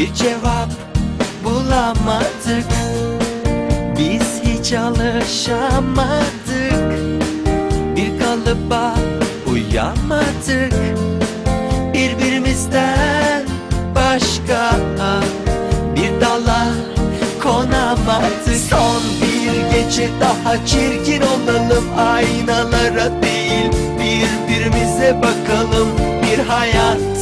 bir cevap bulamadık. Biz hiç alışamadık. Bir kalıba uyamadık. Birbirimizden başka bir dala konamadık. Son bir gece daha çirkin olalım. Aynalara değil birbirimize bakalım. Bir hayatı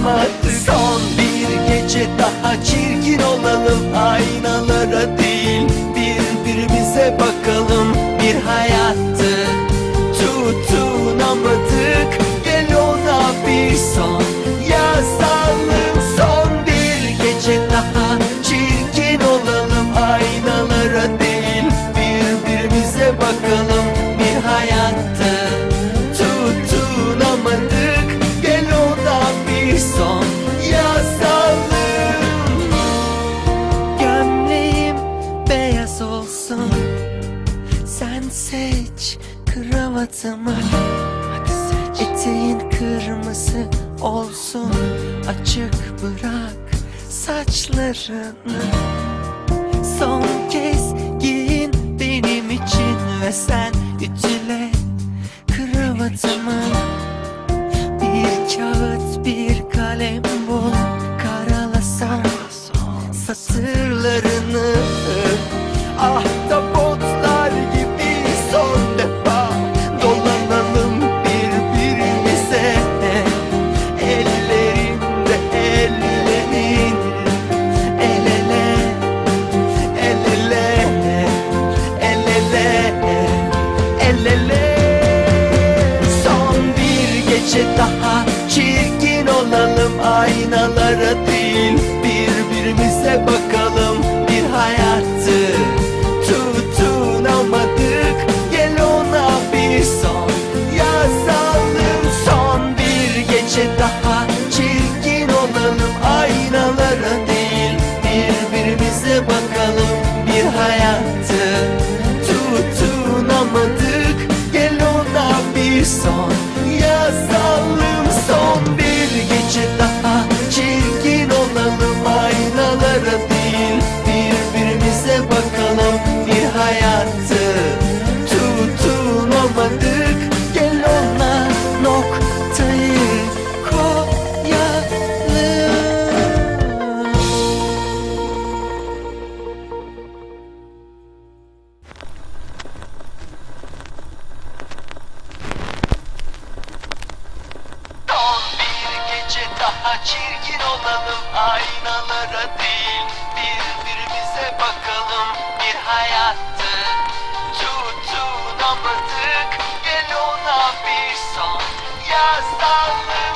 bulamadık Son bir gece daha çirkin olalım. Aynalara değil birbirimize bakalım. Bir hayatı tutunamadık. Gel ona bir son yazalım. Son bir gece daha çirkin olalım. Aynalara değil birbirimize bakalım Sen seç kravatımı. Eteğin kırmızı olsun. Açık bırak saçlarını. Son kez giyin benim için Ve sen ütüle kravatımı. Bir kağıt bir kalem bul Karalasam satırlarını Aynalara değil birbirimize bakalım daha çirkin olalım Aynalara değil birbirimize bakalım. Bir hayatı tutunamadık Gel ona bir son. Yazalım